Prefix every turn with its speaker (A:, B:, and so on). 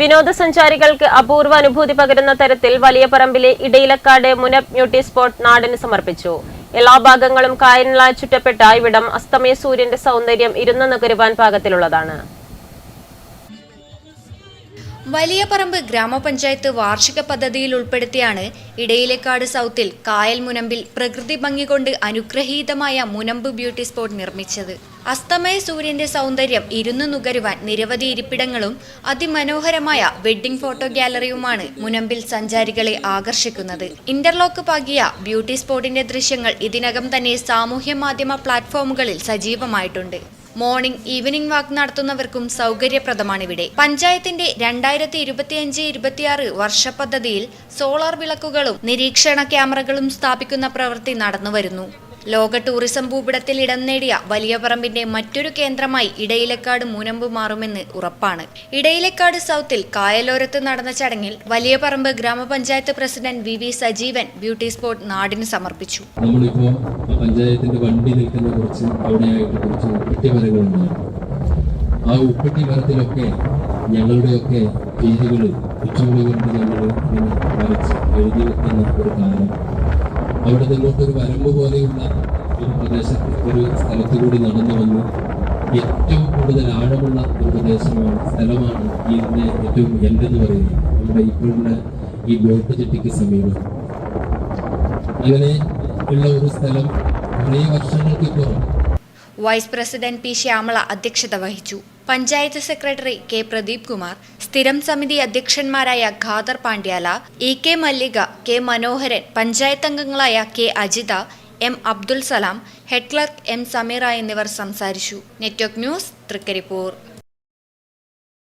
A: വിനോദസഞ്ചാരികൾക്ക് അപൂർവ അനുഭൂതി പകരുന്ന തരത്തിൽ വലിയ പറമ്പിലെ ഇടയിലക്കാട് മുനപ് ബ്യൂട്ടി സ്പോട്ട് നാടിന് സമർപ്പിച്ചു. എല്ലാ ഭാഗങ്ങളും കായലിനാൽ ചുറ്റപ്പെട്ട ഇവിടം അസ്തമയ സൂര്യന്റെ സൗന്ദര്യം ഇരുന്ന് നുകരുവാൻ പാകത്തിലുള്ളതാണ്.
B: വലിയ പറമ്പ് ഗ്രാമപഞ്ചായത്ത് വാർഷിക പദ്ധതിയിൽ ഉൾപ്പെടുത്തിയാണ് ഇടയിലേക്കാട് സൗത്തിൽ കായൽ മുനമ്പിൽ പ്രകൃതി ഭംഗി കൊണ്ട് അനുഗ്രഹീതമായ മുനമ്പ് ബ്യൂട്ടി സ്പോട്ട് നിർമ്മിച്ചത്. അസ്തമയ സൂര്യന്റെ സൗന്ദര്യം ഇരുന്നു നുകരുവാൻ നിരവധി ഇരിപ്പിടങ്ങളും അതിമനോഹരമായ വെഡ്ഡിംഗ് ഫോട്ടോ ഗാലറിയുമാണ് മുനമ്പിൽ സഞ്ചാരികളെ ആകർഷിക്കുന്നത്. ഇന്റർലോക്ക് പാകിയ ബ്യൂട്ടി സ്പോട്ടിന്റെ ദൃശ്യങ്ങൾ ഇതിനകം തന്നെ സാമൂഹ്യ മാധ്യമ പ്ലാറ്റ്ഫോമുകളിൽ സജീവമായിട്ടുണ്ട്. മോർണിംഗ് ഈവനിംഗ് വാക്ക് നടത്തുന്നവർക്കും സൗകര്യപ്രദമാണിവിടെ പഞ്ചായത്തിന്റെ രണ്ടായിരത്തി ഇരുപത്തിയഞ്ച് ഇരുപത്തിയാറ് വർഷ പദ്ധതിയിൽ സോളാർ വിളക്കുകളും നിരീക്ഷണ ക്യാമറകളും സ്ഥാപിക്കുന്ന പ്രവൃത്തി നടന്നുവരുന്നു. ലോക ടൂറിസം ഭൂപടത്തിൽ ഇടം നേടിയ വലിയ പറമ്പിന്റെ മറ്റൊരു കേന്ദ്രമായി ഇടയിലക്കാട് മുനമ്പ് മാറുമെന്ന് ഉറപ്പാണ്. ഇടയിലക്കാട് സൗത്തിൽ കായലോരത്ത് നടന്ന ചടങ്ങിൽ Valiyaparamba grama panchayat president V V Sajeevan beauty spot നാടിന് സമർപ്പിച്ചു.
C: നമ്മളിപ്പോ പഞ്ചായത്തിന്റെ വണ്ടി നിൽക്കുന്ന കുറച്ച് അവിടെയായിട്ട് കുറച്ച് ഉപ്പട്ടി ആ ഉപ്പട്ടി മരത്തിലൊക്കെ ഞങ്ങളുടെയൊക്കെ പേരുകൾ ഉച്ചമണി കൊണ്ട് ഞങ്ങൾ വരച്ച് എഴുതി വെക്കുന്ന ഒരു കാലം. അവിടെ നിന്നോട്ടൊരു വരമ്പ് പോലെയുള്ള ഒരു പ്രദേശത്ത് ഒരു സ്ഥലത്ത് കൂടി നടന്നു വന്നു. ഏറ്റവും കൂടുതൽ ആഴമുള്ള ഒരു പ്രദേശമാണ് സ്ഥലമാണ് ഈ ഇതിന്റെ ഏറ്റവും എന്തെന്ന് പറയുന്നത്. നമ്മുടെ ഇപ്പോഴുള്ള ഈ ബോട്ട് ചെട്ടിക്ക് സമീപം. അങ്ങനെ ഉള്ള ഒരു സ്ഥലം കുറേ വർഷങ്ങൾക്ക് പുറം.
B: വൈസ് പ്രസിഡന്റ് പി ശ്യാമള അധ്യക്ഷത വഹിച്ചു. പഞ്ചായത്ത് സെക്രട്ടറി കെ പ്രദീപ് കുമാർ സ്ഥിരം സമിതി അധ്യക്ഷന്മാരായ Khader Pandyala E K Mallika K Manoharan panchayat അംഗങ്ങളായ K Ajitha M Abdul Salam head clerk M Sameera എന്നിവർ സംസാരിച്ചു. Network news Thrikaripur.